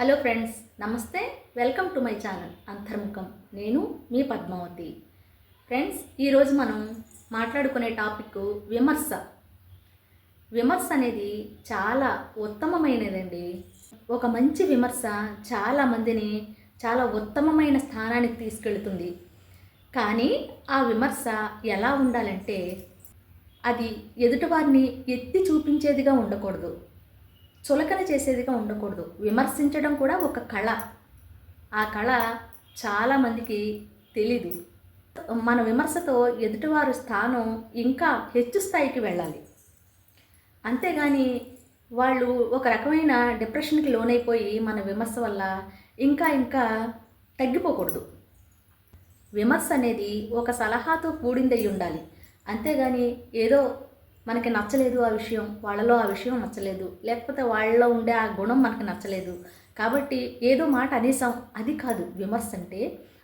Hello friends నమస్తే. Welcome to my channel Antarmukham నేను మీ Padmavati. Friends ఈరోజు మనం మాట్లాడుకునే టాపిక్ విమర్శ. విమర్శ అనేది చాలా ఉత్తమమైనదండి. ఒక మంచి విమర్శ చాలా మందిని చాలా ఉత్తమమైన స్థానానికి తీసుకెళ్తుంది. కానీ ఆ విమర్శ ఎలా ఉండాలంటే అది ఎదుటివారిని ఎత్తి చూపించేదిగా ఉండకూడదు. చులకన చేసేదిగా ఉండకూడదు. విమర్శించడం కూడా ఒక కళ. ఆ కళ చాలామందికి తెలీదు. మన విమర్శతో ఎదుటివారు స్థానం ఇంకా హెచ్చు స్థాయికి వెళ్ళాలి. అంతేగాని వాళ్ళు ఒక రకమైన డిప్రెషన్కి లోనైపోయి మన విమర్శ వల్ల ఇంకా ఇంకా తగ్గిపోకూడదు. విమర్శ అనేది ఒక సలహాతో కూడిందై ఉండాలి. అంతేగాని ఏదో మనకి నచ్చలేదు ఆ విషయం వాళ్ళలో ఆ విషయం నచ్చలేదు. లేకపోతే వాళ్ళలో ఉండే ఆ గుణం మనకి నచ్చలేదు. కాబట్టి ఏదో మాట అనేసాం అది కాదు విమర్శ అంటే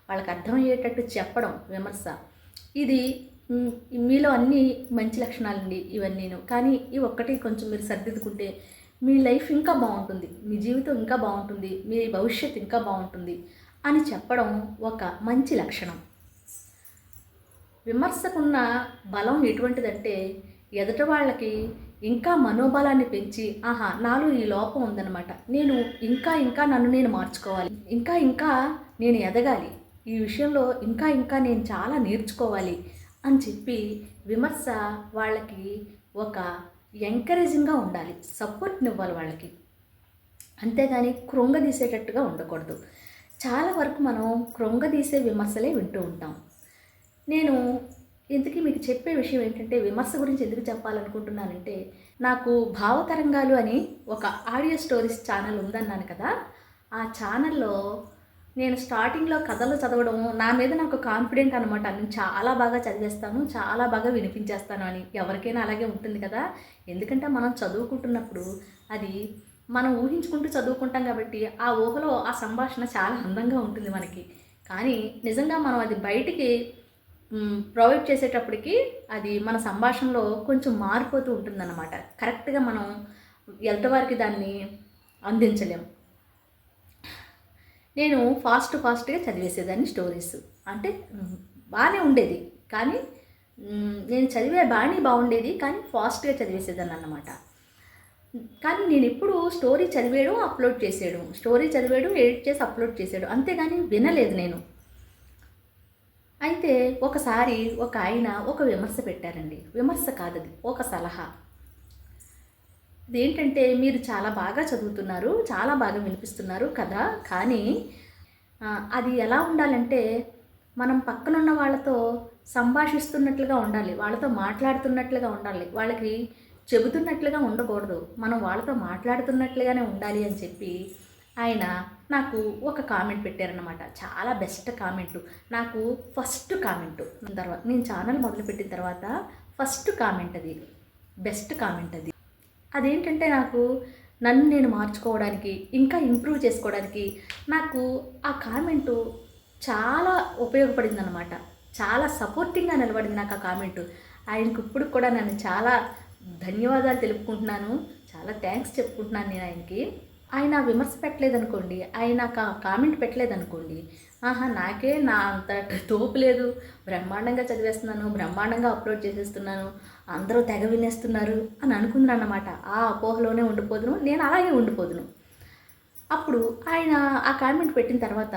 వాళ్ళకి అర్థమయ్యేటట్టు చెప్పడం విమర్శ. ఇది మీలో అన్ని మంచి లక్షణాలండి ఇవన్నీను. కానీ ఈ ఒక్కటి కొంచెం మీరు సర్దిద్దుకుంటే మీ లైఫ్ ఇంకా బాగుంటుంది మీ జీవితం ఇంకా బాగుంటుంది మీ భవిష్యత్ ఇంకా బాగుంటుంది అని చెప్పడం ఒక మంచి లక్షణం. విమర్శకున్న బలం ఎటువంటిదంటే ఎదుట వాళ్ళకి ఇంకా మనోబలాన్ని పెంచి ఆహా నాలో ఈ లోపం ఉందన్నమాట. నేను ఇంకా ఇంకా నన్ను నేను మార్చుకోవాలి. ఇంకా ఇంకా నేను ఎదగాలి. ఈ విషయంలో ఇంకా ఇంకా నేను చాలా నేర్చుకోవాలి అని చెప్పి విమర్శ వాళ్ళకి ఒక ఎంకరేజింగ్గా ఉండాలి. సపోర్ట్ని ఇవ్వాలి వాళ్ళకి. అంతేగాని కృంగదీసేటట్టుగా ఉండకూడదు. చాలా వరకు మనం కృంగదీసే విమర్శలే వింటూ ఉంటాం. నేను ఇంతకీ మీకు చెప్పే విషయం ఏంటంటే విమర్శ గురించి ఎందుకు చెప్పాలనుకుంటున్నానంటే నాకు భావతరంగాలు అని ఒక ఆడియో స్టోరీస్ ఛానల్ ఉందన్నాను కదా. ఆ ఛానల్లో నేను స్టార్టింగ్లో కథలు చదవడం నా మీద నాకు కాన్ఫిడెంట్ అనమాట నేను చాలా బాగా చదివేస్తాను చాలా బాగా వినిపించేస్తాను అని ఎవరికైనా అలాగే ఉంటుంది కదా. ఎందుకంటే మనం చదువుకుంటున్నప్పుడు అది మనం ఊహించుకుంటూ చదువుకుంటాం కాబట్టి ఆ ఊహలో ఆ సంభాషణ చాలా అందంగా ఉంటుంది మనకి. కానీ నిజంగా మనం అది బయటికి ప్రొవైడ్ చేసేటప్పటికి అది మన సంభాషణలో కొంచెం మారిపోతూ ఉంటుందన్నమాట. కరెక్ట్గా మనం ఎదుటివారికి దాన్ని అందించలేము నేను ఫాస్ట్ ఫాస్ట్గా చదివేసేదాన్ని స్టోరీస్ అంటే బాగానే ఉండేది. కానీ నేను చదివే బాగానే బాగుండేది. కానీ ఫాస్ట్గా చదివేసేదాన్ని అన్నమాట. కానీ నేను ఎప్పుడు స్టోరీ చదివేయడం అప్లోడ్ చేసేయడం. స్టోరీ చదివేయడం ఎడిట్ చేసి అప్లోడ్ చేసేయడం. అంతేగాని వినలేదు నేను. అయితే ఒకసారి ఒక ఆయన ఒక విమర్శ పెట్టారండి. విమర్శ కాదది ఒక సలహా. ఇదేంటంటే మీరు చాలా బాగా చదువుతున్నారు చాలా బాగా వినిపిస్తున్నారు కదా కానీ అది ఎలా ఉండాలంటే మనం పక్కనున్న వాళ్ళతో సంభాషిస్తున్నట్లుగా ఉండాలి వాళ్ళతో మాట్లాడుతున్నట్లుగా ఉండాలి. వాళ్ళకి చెబుతున్నట్లుగా ఉండకూడదు. మనం వాళ్ళతో మాట్లాడుతున్నట్లుగానే ఉండాలి అని చెప్పి ఆయన నాకు ఒక కామెంట్ పెట్టారనమాట చాలా బెస్ట్ కామెంట్ నాకు ఫస్ట్ కామెంట్ తర్వాత నేను ఛానల్ మొదలుపెట్టిన తర్వాత ఫస్ట్ కామెంట్ అది. బెస్ట్ కామెంట్ అది. అదేంటంటే నాకు నన్ను నేను మార్చుకోవడానికి ఇంకా ఇంప్రూవ్ చేసుకోవడానికి నాకు ఆ కామెంటు చాలా ఉపయోగపడింది అనమాట చాలా సపోర్టింగ్గా నిలబడింది నాకు ఆ కామెంటు ఆయనకు ఇప్పుడు కూడా నన్ను చాలా ధన్యవాదాలు తెలుపుకుంటున్నాను. చాలా థ్యాంక్స్ చెప్పుకుంటున్నాను నేను ఆయనకి. ఆయన విమర్శ పెట్టలేదనుకోండి ఆయన కా కామెంట్ పెట్టలేదనుకోండి ఆహా నాకే నా అంత తోపు లేదు. బ్రహ్మాండంగా చదివేస్తున్నాను బ్రహ్మాండంగా అప్లోడ్ చేసేస్తున్నాను అందరూ తెగ వినేస్తున్నారు అని అనుకున్నాను ఆ అపోహలోనే ఉండిపోదును నేను అలాగే ఉండిపోదును. అప్పుడు ఆయన ఆ కామెంట్ పెట్టిన తర్వాత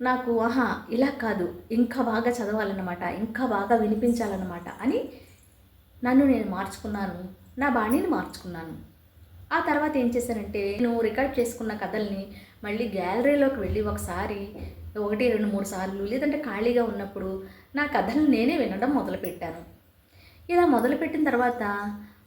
నాకు ఆహా ఇలా కాదు ఇంకా బాగా చదవాలన్నమాట ఇంకా బాగా వినిపించాలన్నమాట అని నన్ను నేను మార్చుకున్నాను. నా బాణీని మార్చుకున్నాను. ఆ తర్వాత ఏం చేశానంటే నేను రికార్డ్ చేసుకున్న కథల్ని మళ్ళీ గ్యాలరీలోకి వెళ్ళి ఒకసారి ఒకటి రెండు మూడు సార్లు లేదంటే ఖాళీగా ఉన్నప్పుడు నా కథలు నేనే వినడం మొదలుపెట్టాను. ఇలా మొదలుపెట్టిన తర్వాత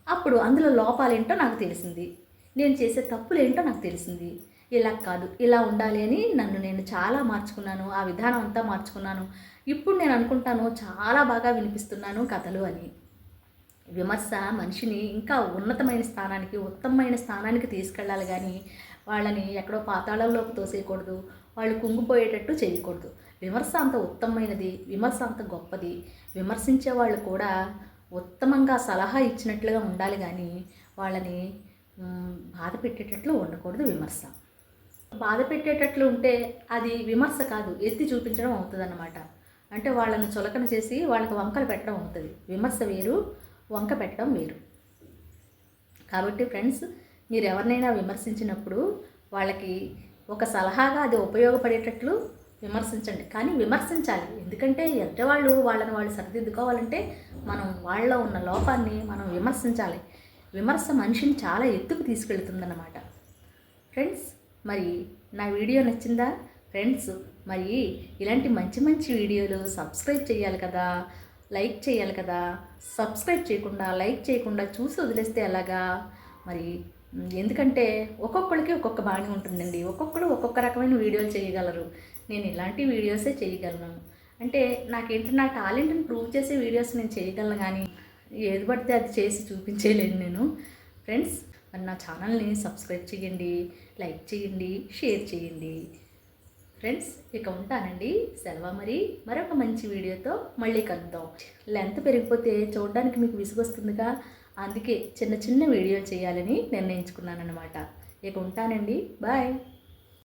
అప్పుడు అందులో లోపాలేంటో నాకు తెలిసింది. నేను చేసే తప్పులు ఏంటో నాకు తెలిసింది. ఇలా కాదు ఇలా ఉండాలి అని నన్ను నేను చాలా మార్చుకున్నాను ఆ విధానం అంతా మార్చుకున్నాను. ఇప్పుడు నేను అనుకుంటాను చాలా బాగా వినిపిస్తున్నాను కథలు అని. విమర్శ మనిషిని ఇంకా ఉన్నతమైన స్థానానికి ఉత్తమమైన స్థానానికి తీసుకెళ్ళాలి కానీ వాళ్ళని ఎక్కడో పాతాళంలోకి తోసేయకూడదు. వాళ్ళు కుంగిపోయేటట్టు చేయకూడదు. విమర్శ అంత ఉత్తమమైనది విమర్శ అంత గొప్పది. విమర్శించే వాళ్ళు కూడా ఉత్తమంగా సలహా ఇచ్చినట్లుగా ఉండాలి కానీ వాళ్ళని బాధ పెట్టేటట్లు ఉండకూడదు విమర్శ. బాధ పెట్టేటట్లు ఉంటే అది విమర్శ కాదు ఎత్తి చూపించడం అవుతుంది అంటే వాళ్ళని చులకన చేసి వాళ్ళకి వంకలు పెట్టడం అవుతుంది. విమర్శ వేరు వంక పెట్టడం మీరు కాబట్టి ఫ్రెండ్స్ మీరు ఎవరినైనా విమర్శించినప్పుడు వాళ్ళకి ఒక సలహాగా అది ఉపయోగపడేటట్లు విమర్శించండి. కానీ విమర్శించాలి. ఎందుకంటే ఎదుటివాళ్ళు వాళ్ళని వాళ్ళు సరిదిద్దుకోవాలంటే మనం వాళ్ళలో ఉన్న లోపాన్ని మనం విమర్శించాలి. విమర్శ మనిషిని చాలా ఎత్తుకు తీసుకెళ్తుందన్నమాట. ఫ్రెండ్స్ మరి నా వీడియో నచ్చిందా? ఫ్రెండ్స్ మరి ఇలాంటి మంచి మంచి వీడియోలు సబ్స్క్రైబ్ చేయాలి కదా. లైక్ చేయాలి కదా. సబ్స్క్రైబ్ చేయకుండా లైక్ చేయకుండా చూసి వదిలేస్తే ఎలాగా? మరి ఎందుకంటే ఒక్కొక్కరికి ఒక్కొక్క బాణి ఉంటుందండి. ఒక్కొక్కరు ఒక్కొక్క రకమైన వీడియోలు చేయగలరు. నేను ఇలాంటి వీడియోసే చేయగలను. అంటే నాకేంటి నా టాలెంట్ని ప్రూవ్ చేసే వీడియోస్ నేను చేయగలను కానీ ఏది పడితే అది చేసి చూపించేయలేను నేను. ఫ్రెండ్స్ మరి నా ఛానల్ని సబ్స్క్రైబ్ చేయండి లైక్ చేయండి షేర్ చేయండి. ఫ్రెండ్స్ ఇక ఉంటానండి. సెలవు మరి? మరొక మంచి వీడియోతో మళ్ళీ కలుద్దాం. లెంత్ పెరిగిపోతే చూడడానికి మీకు విసుగొస్తుందిగా? అందుకే చిన్న చిన్న వీడియో చేయాలని నిర్ణయించుకున్నాను అనమాట ఇక ఉంటానండి. బాయ్